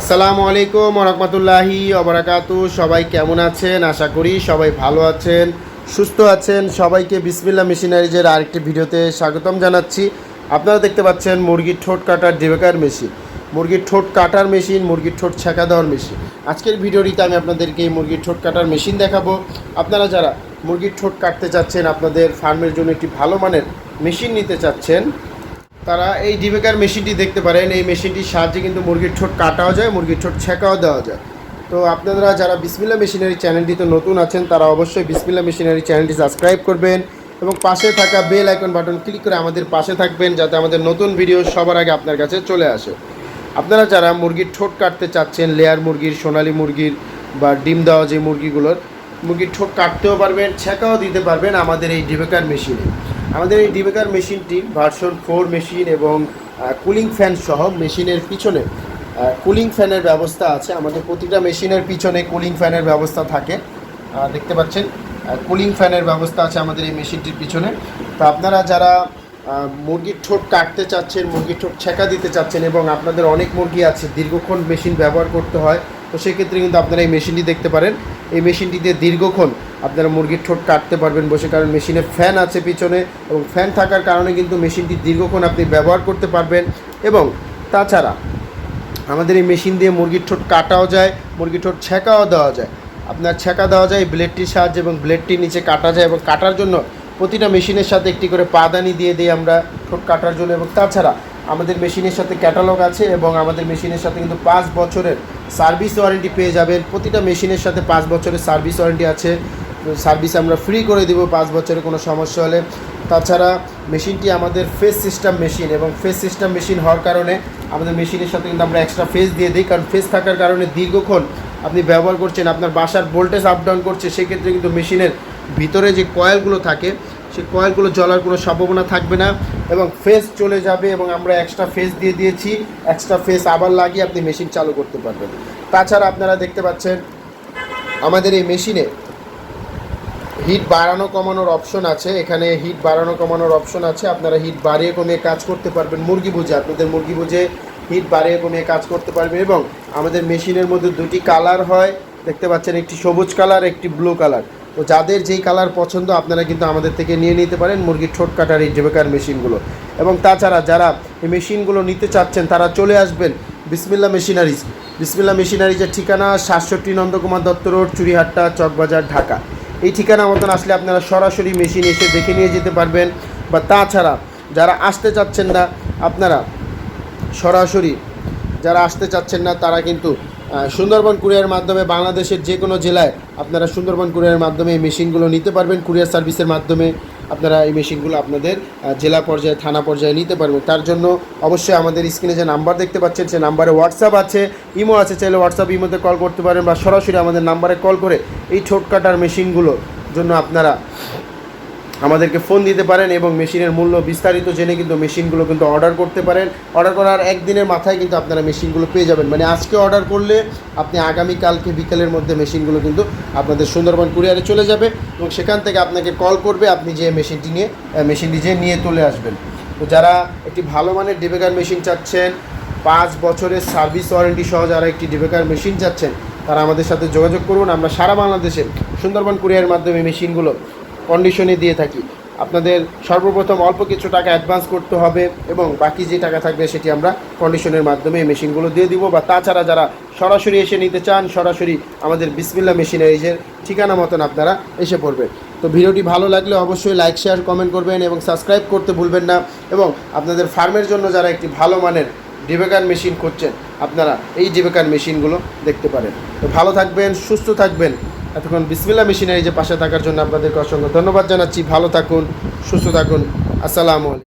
আসসালামু আলাইকুম রহমতুল্লাহি অবরাকাতু সবাই কেমন আছেন? আশা করি সবাই ভালো আছেন, সুস্থ আছেন। সবাইকে বিসমিল্লা মেশিনারিজের আরেকটি ভিডিওতে স্বাগতম জানাচ্ছি। আপনারা দেখতে পাচ্ছেন মুরগির ঠোঁট কাটার ডেবেকার মেশিন। মুরগির ঠোঁট কাটার মেশিন মুরগির ঠোঁট ছেঁকা দেওয়ার মেশিন। আজকের ভিডিওটিতে আমি আপনাদেরকে এই মুরগির ঠোঁট কাটার মেশিন দেখাবো। আপনারা যারা মুরগির ঠোঁট কাটতে চাচ্ছেন, আপনাদের ফার্মের জন্য একটি ভালো মানের মেশিন নিতে চাচ্ছেন তারা এই ডিবেকার মেশিনটি দেখতে পারেন। এই মেশিনটির সাহায্যে কিন্তু মুরগির ঠোঁট কাটাও যায়, মুরগির ঠোঁট ছেঁকাও দেওয়া যায়। তো আপনারা যারা বিসমিল্লা মেশিনারি চ্যানেলটিতে নতুন আছেন, তারা অবশ্যই বিসমিল্লা মেশিনারি চ্যানেলটি সাবস্ক্রাইব করবেন এবং পাশে থাকা বেল আইকন বাটন ক্লিক করে আমাদের পাশে থাকবেন যাতে আমাদের নতুন ভিডিও সবার আগে আপনার কাছে চলে আসে। আপনারা যারা মুরগির ঠোঁট কাটতে চাচ্ছেন, লেয়ার মুরগির, সোনালি মুরগির বা ডিম দেওয়া যে মুরগিগুলোর, মুরগির ঠোঁট কাটতেও পারবেন, ছেঁকাও দিতে পারবেন আমাদের এই ডিবেকার মেশিনে। আমাদের এই ডিবেকার মেশিনটি ভার্সন ফোর মেশিন এবং কুলিং ফ্যান সহ মেশিনের পিছনে কুলিং ফ্যানের ব্যবস্থা আছে। আমাদের প্রতিটা মেশিনের পিছনে কুলিং ফ্যানের ব্যবস্থা থাকে। দেখতে পাচ্ছেন কুলিং ফ্যানের ব্যবস্থা আছে আমাদের এই মেশিনটির পিছনে। তো আপনারা যারা মুরগির ঠোঁট কাটতে চাচ্ছেন, মুরগির ঠোঁট ছেঁকা দিতে চাচ্ছেন এবং আপনাদের অনেক মুরগি আছে, দীর্ঘক্ষণ মেশিন ব্যবহার করতে হয়, তো সেক্ষেত্রে কিন্তু আপনারা এই মেশিনটি দেখতে পারেন। এই মেশিনটিতে দীর্ঘক্ষণ আপনারা মুরগির ঠোঁট কাটতে পারবেন বসে, কারণ মেশিনে ফ্যান আছে পিছনে এবং ফ্যান থাকার কারণে কিন্তু মেশিনটি দীর্ঘক্ষণ আপনি ব্যবহার করতে পারবেন। এবং তাছাড়া আমাদের এই মেশিন দিয়ে মুরগির ঠোঁট কাটাও যায়, মুরগির ঠোঁট ছেঁকাও দেওয়া যায়। আপনার ছেঁকা দেওয়া যায় ব্লেডটির সাহায্যে এবং ব্লেডটির নিচে কাটা যায় এবং কাটার জন্য প্রতিটা মেশিনের সাথে একটি করে পাদানি দিয়ে দিই আমরা ঠোঁট কাটার জন্য। এবং তাছাড়া আমাদের মেশিনের সাথে ক্যাটালগ আছে এবং আমাদের মেশিনের সাথে কিন্তু পাঁচ বছরের সার্ভিস ওয়ারেন্টি পেয়ে যাবেন। প্রতিটা মেশিনের সাথে পাঁচ বছরের সার্ভিস ওয়ারেন্টি আছে। সার্ভিস আমরা ফ্রি করে দিব পাঁচ বছরের কোনো সমস্যা হলে। তাছাড়া মেশিনটি আমাদের ফেস সিস্টেম মেশিন এবং ফেস সিস্টেম মেশিন হওয়ার কারণে আমাদের মেশিনের সাথে কিন্তু আমরা এক্সট্রা ফেস দিয়ে দিই, কারণ ফেস থাকার কারণে দীর্ঘক্ষণ আপনি ব্যবহার করছেন, আপনার বাসার ভোল্টেজ আপ ডাউন করছে, সেক্ষেত্রে কিন্তু মেশিনের ভিতরে যে কয়েলগুলো থাকে সেই কয়েলগুলো জ্বলার কোনো সম্ভাবনা থাকবে না এবং ফেস চলে যাবে এবং আমরা এক্সট্রা ফেস দিয়ে দিয়েছি এক্সট্রা ফেস আবার লাগিয়ে আপনি মেশিন চালু করতে পারবেন। তাছাড়া আপনারা দেখতে পাচ্ছেন, আমাদের এই মেশিনে হিট বাড়ানো কমানোর অপশন আছে, এখানে হিট বাড়ানো কমানোর অপশন আছে, আপনারা হিট বাড়িয়ে কমিয়ে কাজ করতে পারবেন মুরগি বুঝে আপনাদের মুরগি বুঝে হিট বাড়িয়ে কমিয়ে কাজ করতে পারবেন এবং আমাদের মেশিনের মধ্যে দুটি কালার হয়, দেখতে পাচ্ছেন একটি সবুজ কালার, একটি ব্লু কালার। তো যাদের যেই কালার পছন্দ, আপনারা কিন্তু আমাদের থেকে নিয়ে নিতে পারেন মুরগির ঠোঁট কাটার এই ডেবেকার মেশিনগুলো। এবং তাছাড়া যারা এই মেশিনগুলো নিতে চাচ্ছেন, তারা চলে আসবেন বিসমিল্লা মেশিনারিজ। বিসমিল্লা মেশিনারিজের ঠিকানা সাতষট্টি নন্দকুমার দত্ত রোড, চুরিহাট্টা, চকবাজার, ঢাকা। এই ঠিকানা মতন আসলে আপনারা সরাসরি মেশিন এসে দেখে নিয়ে যেতে পারবেন। বা তাছাড়া যারা আসতে চাচ্ছেন না, আপনারা সরাসরি যারা আসতে চাচ্ছেন না, তারা কিন্তু সুন্দরবন কুরিয়ার মাধ্যমে বাংলাদেশের যে কোনো জেলায় আপনারা সুন্দরবন কুরিয়ার মাধ্যমে এই মেশিনগুলো নিতে পারবেন। কুরিয়ার সার্ভিসের মাধ্যমে আপনারা এই মেশিনগুলো আপনাদের জেলা পর্যায়ে, থানা পর্যায়ে নিতে পারবেন। তার জন্য অবশ্যই আমাদের স্ক্রিনে যে নাম্বার দেখতে পাচ্ছেন, সে নাম্বারে হোয়াটসঅ্যাপ আছে ইমো আছে, চাইলে হোয়াটসঅ্যাপ ইমোতে কল করতে পারেন বা সরাসরি আমাদের নাম্বারে কল করে এই ছোট কাটার মেশিনগুলোর জন্য আপনারা আমাদেরকে ফোন দিতে পারেন এবং মেশিনের মূল্য বিস্তারিত জেনে কিন্তু মেশিনগুলো কিন্তু অর্ডার করতে পারেন। অর্ডার করার একদিনের মাথায় কিন্তু আপনারা মেশিনগুলো পেয়ে যাবেন। মানে আজকে অর্ডার করলে আপনি আগামীকালকে বিকেলের মধ্যে মেশিনগুলো কিন্তু আপনাদের সুন্দরবন কুরিয়ারে চলে যাবে এবং সেখান থেকে আপনাকে কল করবে, আপনি যে মেশিনটি নিয়ে মেশিনটি যে নিয়ে চলে আসবেন। তো যারা একটি ভালো মানের ডেবেকার মেশিন চাচ্ছেন, পাঁচ বছরের সার্ভিস ওয়ারেন্টি সহ যারা একটি ডেবেকার মেশিন চাচ্ছেন, তারা আমাদের সাথে যোগাযোগ করুন। আমরা সারা বাংলাদেশে সুন্দরবন কুরিয়ারের মাধ্যমে মেশিনগুলো কন্ডিশনে দিয়ে থাকি। আপনাদের সর্বপ্রথম অল্প কিছু টাকা অ্যাডভান্স করতে হবে এবং বাকি যে টাকা থাকবে সেটি আমরা কন্ডিশনের মাধ্যমে এই মেশিনগুলো দিয়ে দিব বা তাছাড়া যারা সরাসরি এসে নিতে চান, সরাসরি আমাদের বিসমিল্লা মেশিনারিজের ঠিকানা মতন আপনারা এসে পড়বেন। তো ভিডিওটি ভালো লাগলে অবশ্যই লাইক শেয়ার কমেন্ট করবেন এবং সাবস্ক্রাইব করতে ভুলবেন না এবং আপনাদের ফার্মের জন্য যারা একটি ভালো মানের ডিবেকার মেশিন করছেন আপনারা এই ডিবেকার মেশিনগুলো দেখতে পারেন। তো ভালো থাকবেন, সুস্থ থাকবেন। এতক্ষণ বিসমিল্লা মেশিনারি যে পাশে থাকার জন্য আপনাদেরকে অসংখ্য ধন্যবাদ জানাচ্ছি। ভালো থাকুন, সুস্থ থাকুন। আসসালামু আলাইকুম।